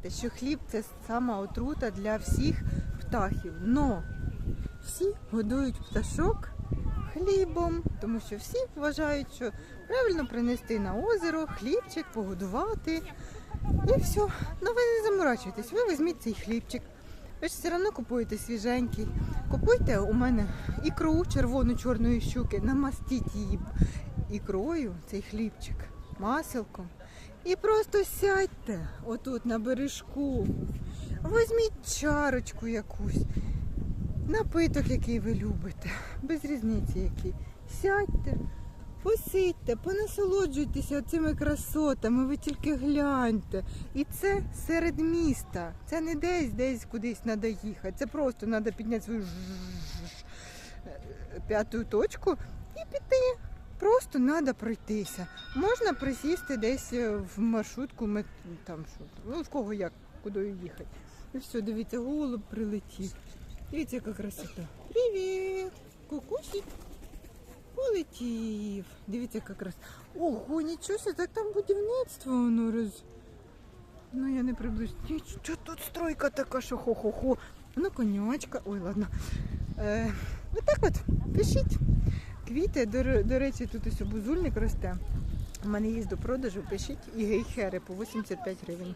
знаєте, що хліб це сама отрута для всіх птахів. Но всі годують пташок хлібом, тому що всі вважають, що правильно принести на озеро хлібчик, погодувати. І все. Ну ви не заморачуйтесь, ви візьміть цей хлібчик. Ви ж все одно купуєте свіженький. Купуйте у мене ікру червону чорної щуки, намастіть її ікрою, цей хлібчик, маселком. І просто сядьте отут на бережку. Візьміть чарочку якусь, напиток, який ви любите, без різниці який. Сядьте, посидьте, понасолоджуйтеся цими красотами, ви тільки гляньте. І це серед міста. Це не десь, десь кудись треба їхати. Це просто треба підняти свою е, п'яту точку і піти. Просто треба пройтися. Можна присісти десь е, в маршрутку, там що, ну в кого як, куди їхати. І все, дивіться, голуб прилетів. Дивіться, яка красота. Привіт! Кукусик полетів. Дивіться, яка краса. Ого, нічого себе, так там будівництво воно роз. Ну я не приблизно. Що тут стройка така, що хо-хо-хо. Ну, конячка. Ой, ладно. Е, отак от, пишіть. Квіти, до, до речі, тут ось бузульник росте. У мене є до продажу, пишіть і гейхери по 85 гривень.